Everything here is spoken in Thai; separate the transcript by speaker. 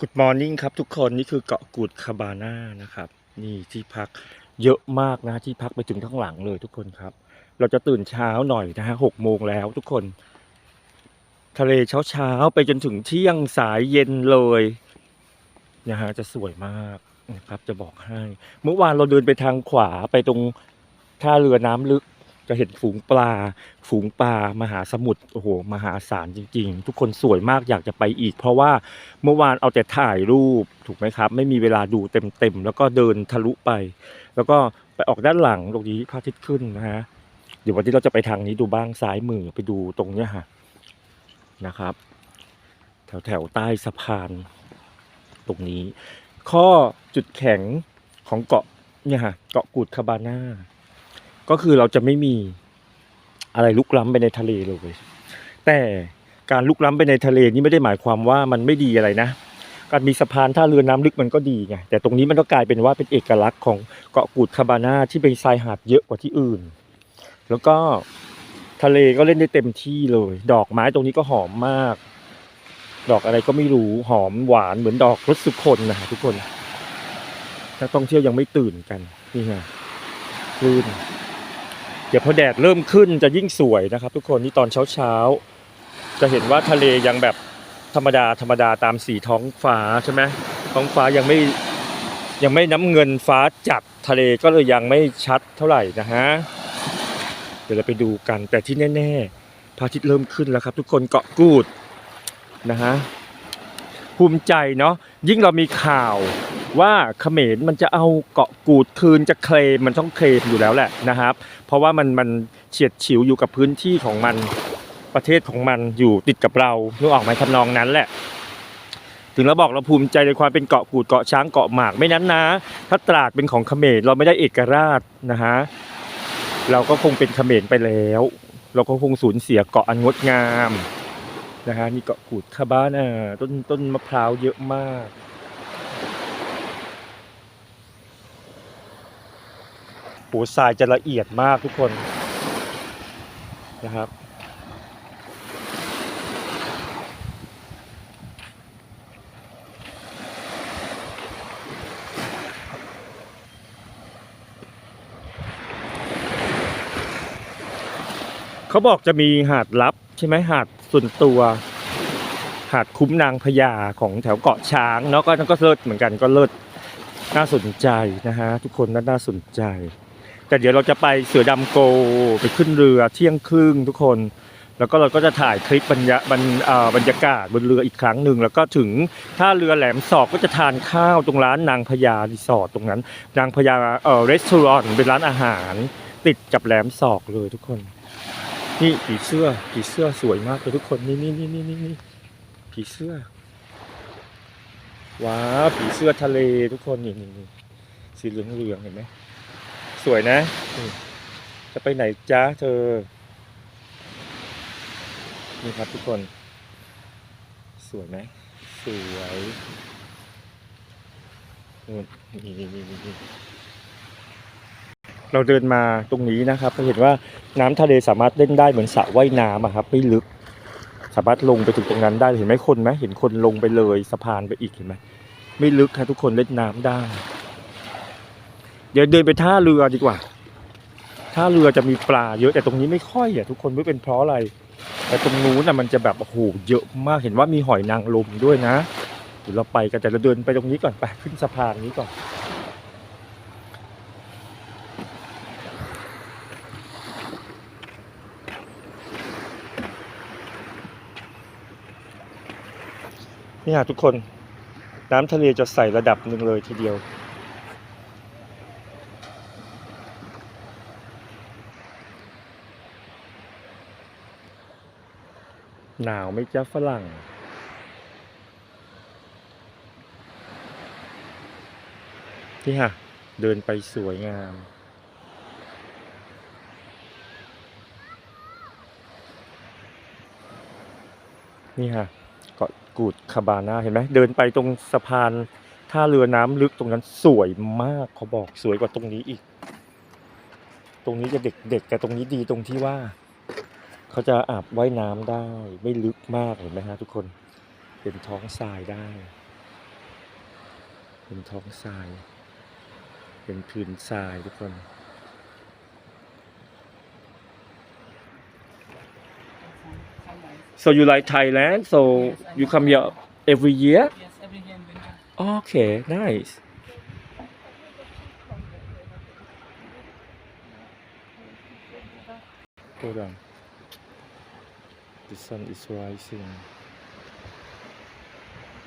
Speaker 1: Good Morning ครับทุกคนนี่คือเกาะกูดคาบาน่านะครับ นี่ที่พักเยอะมากนะที่พักไปถึงข้างหลังเลยทุกคนครับ เราจะตื่นเช้าหน่อยนะฮะหกโมงแล้วทุกคน ทะเลเช้าเช้าไปจนถึงเที่ยงสายเย็นเลยนะฮะจะสวยมากนะครับ จะบอกให้ เมื่อวานเราเดินไปทางขวาไปตรงท่าเรือน้ำลึก จะเห็นฝูงปลา ฝูงปลามหาสมุทรโอ้โหมหาศาลจริง ๆ ทุกคนสวยมากอยากจะไปอีก เพราะว่าเมื่อวานเอาแต่ถ่ายรูปถูกไหมครับ ไม่มีเวลาดูเต็มๆแล้วก็เดินทะลุไป แล้วก็ไปออกด้านหลังตรงนี้พระอาทิตย์ขึ้นนะฮะเดี๋ยววันนี้เราจะไปทางนี้ดูบ้างซ้ายมือไปดูตรงเนี้ยฮะนะครับ แถวแถวๆใต้สะพาน ตรงนี้ ข้อจุดแข็งของเกาะเนี่ยฮะเกาะกูดคาบาน่า ก็คือเราจะไม่มีอะไรลุกล้ำไปในทะเลเลยแต่การลุกล้ำไปในทะเลนี่ไม่ได้หมายความว่ามันไม่ดีอะไรนะ การมีสะพานท่าเรือน้ำลึกมันก็ดีไงแต่ตรงนี้มันก็กลายเป็นว่าเป็นเอกลักษณ์ของเกาะกูดคาบาน่าที่เป็นทรายหาดเยอะกว่าที่อื่น แล้วก็ทะเลก็เล่นได้เต็มที่เลย ดอกไม้ตรงนี้ก็หอมมาก ดอกอะไรก็ไม่รู้หอมหวานเหมือนดอกรสสุคนนะฮะทุกคนนักท่องเที่ยวยังไม่ตื่นกันนี่ไงคลื่น ดี๋ยวพอแดดเริ่มขึ้นจะยิ่งสวยนะครับ ทุกคนนี่ตอนเช้าเช้าๆจะเห็นว่าทะเลยังแบบธรรมดาธรรมดาตามสีท้องฟ้าใช่ไหมท้องฟ้ายังไม่ยังไม่น้ำเงินฟ้าจัดทะเลก็เลยยังไม่ชัดเท่าไหร่นะฮะเดี๋ยวเราไปดูกันแต่ที่แน่ๆพระอาทิตย์เริ่มขึ้นแล้วครับ ทุกคนเกาะกูดนะฮะภูมิใจเนาะยิ่งเรามีข่าว ว่าเขมรมันจะเอาเกาะกูดคืนจะเคลมมันต้องเคลมอยู่แล้วแหละนะครับ เพราะว่ามันมันเฉียดฉิวอยู่กับพื้นที่ของมันประเทศของมันอยู่ติดกับเรานึกออกไหมทำนองนั้นแหละ ถึงเราบอกเราภูมิใจในความเป็นเกาะกูดเกาะช้างเกาะหมากไม่นั้นนะ ถ้าตราดเป็นของเขมรเราไม่ได้เอกราชนะฮะเราก็คงเป็นเขมรไปแล้ว เราก็คงสูญเสียเกาะอันงดงามนะฮะนี่เกาะกูดคาบ้านะต้นต้นมะพร้าวเยอะมาก ปูทรายจะละเอียดมากทุกคนนะครับ เขาบอกจะมีหาดลับใช่ไหมหาดส่วนตัว หาดคุ้มนางพญาของแถวเกาะช้างเนาะก็ก็เลิศเหมือนกันก็เลิศน่าสนใจนะฮะทุกคนน่าน่าสนใจ แต่เดี๋ยวเราจะไปเสือดำโกไปขึ้นเรือเที่ยงครึ่งทุกคน แล้วก็เราก็จะถ่ายคลิปบรรยาบรรบรรยากาศบนเรืออีกครั้งหนึ่งแล้วก็ถึงท่าเรือแหลมสอบก็จะทานข้าวตรงร้านนางพญารีสอร์ทตรงนั้น นางพญาเอ่อรีสอร์ทเป็นร้านอาหาร ติดกับแหลมสอกเลยทุกคนนี่ผีเสื้อผีเสื้อสวยมากเลยทุกคนนี่นี่นี่นี่นี่นผีเสื้อว้าผีเสื้อทะเลทุกคนนี่นี่นี่สีเหลืองเหลืองเห็นไหม สวยนะ จะไปไหนจ้าเธอ นี่ครับทุกคน สวยไหมสวยเราเดินมาตรงนี้นะครับเราเห็นว่าน้ำทะเลสามารถเล่นได้เหมือนสระว่ายน้ำอะครับ ไม่ลึก สามารถลงไปถึงตรงนั้นได้เห็นไหมคนไหมเห็นคนลงไปเลยสะพานไปอีกเห็นไหมไม่ลึกครับทุกคนเล่นน้ำได้ เดี๋ยวเดินไปท่าเรือดีกว่า ท่าเรือจะมีปลาเยอะแต่ตรงนี้ไม่ค่อยอะทุกคนไม่เป็นเพราะอะไร แต่ตรงนู้นน่ะมันจะแบบโอ้โหเยอะมากเห็นว่ามีหอยนางรมด้วยนะเดี๋ยวเราไปกันแต่เราเดินไปตรงนี้ก่อนไปขึ้นสะพานนี้ก่อนนี่ฮะทุกคนน้ำทะเลจะใสระดับหนึ่งเลยทีเดียว หนาวไหม่จ้าฝรั่ง นี่ฮะเดินไปสวยงาม นี่ฮะเกาะกูดคาบาน่าเห็นไหม เดินไปตรงสะพานท่าเรือน้ำลึกตรงนั้นสวยมากเขาบอกสวยกว่าตรงนี้อีก ตรงนี้จะเด็กๆแต่ตรงนี้ดีตรงที่ว่า เขาจะอาบว่ายน้ำได้ไม่ลึกมากเห็นไหมฮะทุกคนเป็นท้องทรายได้ เป็นท้องทราย เป็นพื้นทรายทุกคนโซยูไลไทยแล
Speaker 2: นด์โซยูคัมเยอ every year
Speaker 1: okay nice 对ง。 The sun is rising.